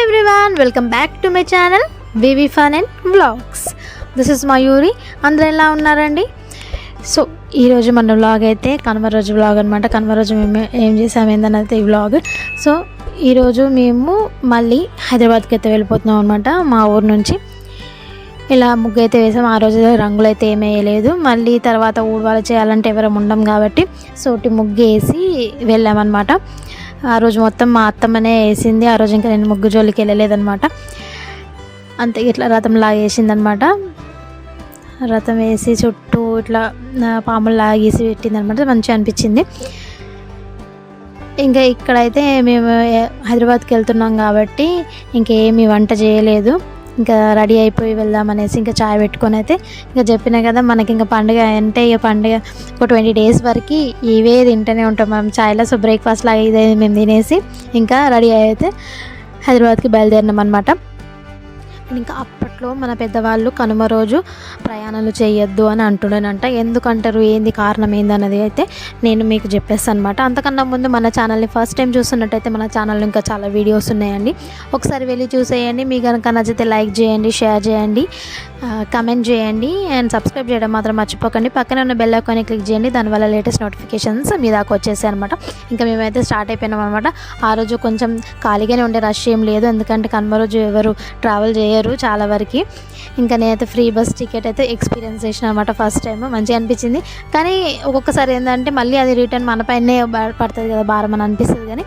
Welcome back to my channel Vivi fun and vlogs this is Mayuri అందరూ ఎలా ఉన్నారండి? So ఈరోజు మన వ్లాగ్ అయితే కనుమ రోజు వ్లాగ్ అనమాట కనుమ రోజు మేము ఏం చేసాము ఏందన్నది ఈ వ్లాగ్ సో ఈరోజు మేము మళ్ళీ హైదరాబాద్కి అయితే వెళ్ళిపోతున్నాం అనమాట మా ఊరు నుంచి ఇలా ముగ్గు అయితే వేసాం. ఆ రోజు రంగులు అయితే ఏమీ వేయలేదు. మళ్ళీ తర్వాత ఊడవాళ్ళు చేయాలంటే ఎవరం ఉండం కాబట్టి సోటి ముగ్గు వేసి వెళ్ళామన్నమాట ఆ రోజు మొత్తం మా అత్తమ్మనే వేసింది. ఆ రోజు ఇంకా నేను ముగ్గు జోలికి వెళ్ళలేదనమాట అంతే ఇట్లా రథంలా వేసిందనమాట రథం వేసి చుట్టూ ఇట్లా పాముల్లా గీసి పెట్టిందనమాట మంచిగా అనిపించింది. ఇంకా ఇక్కడైతే మేము హైదరాబాద్కి వెళ్తున్నాం కాబట్టి ఇంకేమీ వంట చేయలేదు. ఇంకా రెడీ అయిపోయి వెళ్దామనేసి ఇంకా చాయ్ పెట్టుకొని అయితే ఇంకా చెప్పినా కదా మనకి ఇంకా పండుగ అంటే ఇక పండుగ ఒక ట్వంటీ డేస్ వరకు ఇవే తింటూనే ఉంటాం మనం. చాయ్లో సో బ్రేక్ఫాస్ట్ లాగా ఇదే మేము తినేసి ఇంకా రెడీ అయితే హైదరాబాద్కి బయలుదేరినాం అనమాట ఇంకా అప్పట్లో మన పెద్దవాళ్ళు కనుమ రోజు ప్రయాణాలు చేయొద్దు అని అంటుండేనంట ఎందుకంటారు? ఏంది కారణం? ఏందన్నది అయితే నేను మీకు చెప్పేస్తాను అనమాట అంతకన్నా ముందు మన ఛానల్ని ఫస్ట్ టైం చూస్తున్నట్టయితే మన ఛానల్లో ఇంకా చాలా వీడియోస్ ఉన్నాయండి. ఒకసారి వెళ్ళి చూసేయండి. మీకు కనుక నచ్చితే లైక్ చేయండి షేర్ చేయండి కమెంట్ చేయండి అండ్ సబ్స్క్రైబ్ చేయడం మాత్రం మర్చిపోకండి. పక్కన ఉన్న బెల్ ఐకాన్ని క్లిక్ చేయండి. దానివల్ల లేటెస్ట్ నోటిఫికేషన్స్ మీ దాకా వచ్చేసాయి అనమాట ఇంకా మేమైతే స్టార్ట్ అయిపోయినాం అనమాట ఆ రోజు కొంచెం ఖాళీగానే ఉండే రష్ ఏం లేదు. ఎందుకంటే కనుమ రోజు ఎవరు ట్రావెల్ చేయరు చాలా వరకు. ఇంకా నేనైతే ఫ్రీ బస్ టికెట్ అయితే ఎక్స్పీరియన్స్ చేసిన అనమాట ఫస్ట్ టైం మంచిగా అనిపించింది. కానీ ఒక్కొక్కసారి ఏంటంటే మళ్ళీ అది రిటర్న్ మన పైనే పడుతుంది కదా భారం అని అనిపిస్తుంది కానీ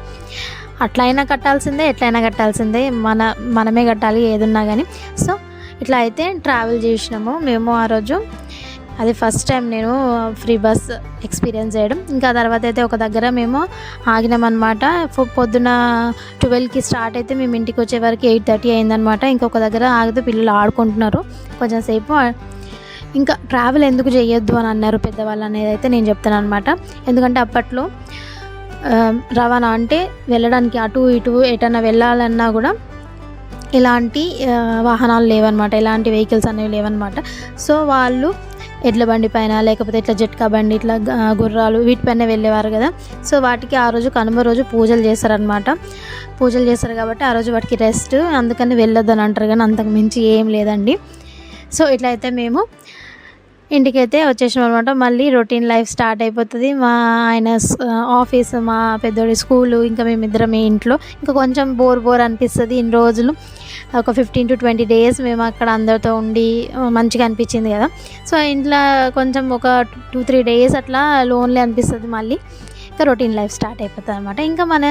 అట్లా అయినా కట్టాల్సిందే ఎట్లయినా కట్టాల్సిందే. మన మనమే కట్టాలి ఏదున్నా కానీ. సో ఇట్లా అయితే ట్రావెల్ చేసినాము మేము ఆ రోజు. అది ఫస్ట్ టైం నేను ఫ్రీ బస్ ఎక్స్పీరియన్స్ చేయడం. ఇంకా తర్వాత అయితే ఒక దగ్గర మేము ఆగినామన్నమాట పొద్దున ట్వెల్వ్కి స్టార్ట్ అయితే మేము ఇంటికి వచ్చే వరకు ఎయిట్ థర్టీ అయిందనమాట ఇంకొక దగ్గర ఆగితే పిల్లలు ఆడుకుంటున్నారు. కొంచెం సేపు ఇంకా ట్రావెల్ ఎందుకు చేయొద్దు అని అన్నారు పెద్దవాళ్ళు అనేది అయితే నేను చెప్తాను అనమాట ఎందుకంటే అప్పట్లో రవాణా అంటే వెళ్ళడానికి అటు ఇటు ఎటన్నా వెళ్ళాలన్నా కూడా ఇలాంటి వాహనాలు లేవన్నమాట. ఇలాంటి వెహికల్స్ అనేవి లేవన్నమాట. సో వాళ్ళు ఎడ్ల బండి పైన లేకపోతే ఇట్లా జట్కా బండి ఇట్లా గుర్రాలు వీటిపైన వెళ్ళేవారు కదా. సో వాటికి ఆ రోజు కనుమ రోజు పూజలు చేస్తారనమాట పూజలు చేస్తారు కాబట్టి ఆ రోజు వాటికి రెస్ట్. అందుకని వెళ్ళొద్దని అని అంటారు కానీ అంతకు మించి ఏం లేదండి. సో ఇట్లయితే మేము ఇంటికైతే వచ్చేసాం అనమాట మళ్ళీ రొటీన్ లైఫ్ స్టార్ట్ అయిపోతుంది. మా ఆయన ఆఫీస్ మా పెద్దోడి స్కూలు ఇంకా మేమిద్దరం ఇంట్లో. ఇంకా కొంచెం బోర్ బోర్ అనిపిస్తుంది ఇన్ని రోజులు. ఒక ఫిఫ్టీన్ టు ట్వంటీ డేస్ మేము అక్కడ అందరితో ఉండి మంచిగా అనిపించింది కదా. సో ఇంట్లో కొంచెం ఒక టూ త్రీ డేస్ అట్లా లోన్లీ అనిపిస్తుంది మళ్ళీ. ఇంకా రొటీన్ లైఫ్ స్టార్ట్ అయిపోతుంది అనమాట ఇంకా మన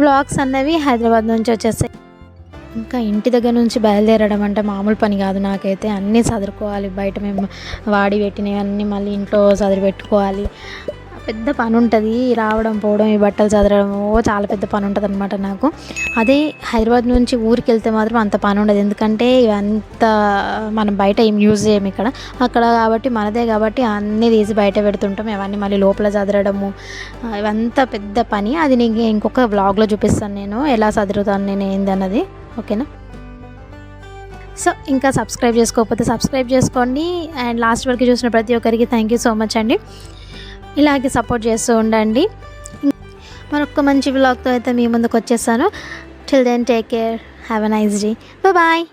బ్లాగ్స్ అన్నవి హైదరాబాద్ నుంచి వచ్చేస్తాయి. ఇంకా ఇంటి దగ్గర నుంచి బయలుదేరడం అంటే మామూలు పని కాదు నాకైతే. అన్నీ చదువుకోవాలి బయట మేము వాడి పెట్టినవి అన్నీ మళ్ళీ ఇంట్లో చదివి పెట్టుకోవాలి పెద్ద పని ఉంటుంది. రావడం పోవడం ఈ బట్టలు చదవడం చాలా పెద్ద పని ఉంటుంది అనమాట నాకు. అదే హైదరాబాద్ నుంచి ఊరికి వెళ్తే మాత్రం అంత పని ఉండదు. ఎందుకంటే ఇవంతా మనం బయట ఏం యూజ్ చేయము ఇక్కడ. అక్కడ కాబట్టి మనదే కాబట్టి అన్నీ తీసి బయట పెడుతుంటాం. ఇవన్నీ మళ్ళీ లోపల చదవడము ఇవంతా పెద్ద పని. అది నీకు ఇంకొక బ్లాగ్లో చూపిస్తాను నేను. ఎలా చదువుతాను నేను ఏందన్నది. ఓకేనా? సో ఇంకా సబ్స్క్రైబ్ చేసుకోకపోతే సబ్స్క్రైబ్ చేసుకోండి. అండ్ లాస్ట్ వరకు చూసిన ప్రతి ఒక్కరికి థ్యాంక్ యూ సో మచ్ అండి. ఇలాగే సపోర్ట్ చేస్తూ ఉండండి. మరొక మంచి బ్లాగ్తో అయితే మీ ముందుకు వచ్చేసాను till then take care have a nice day bye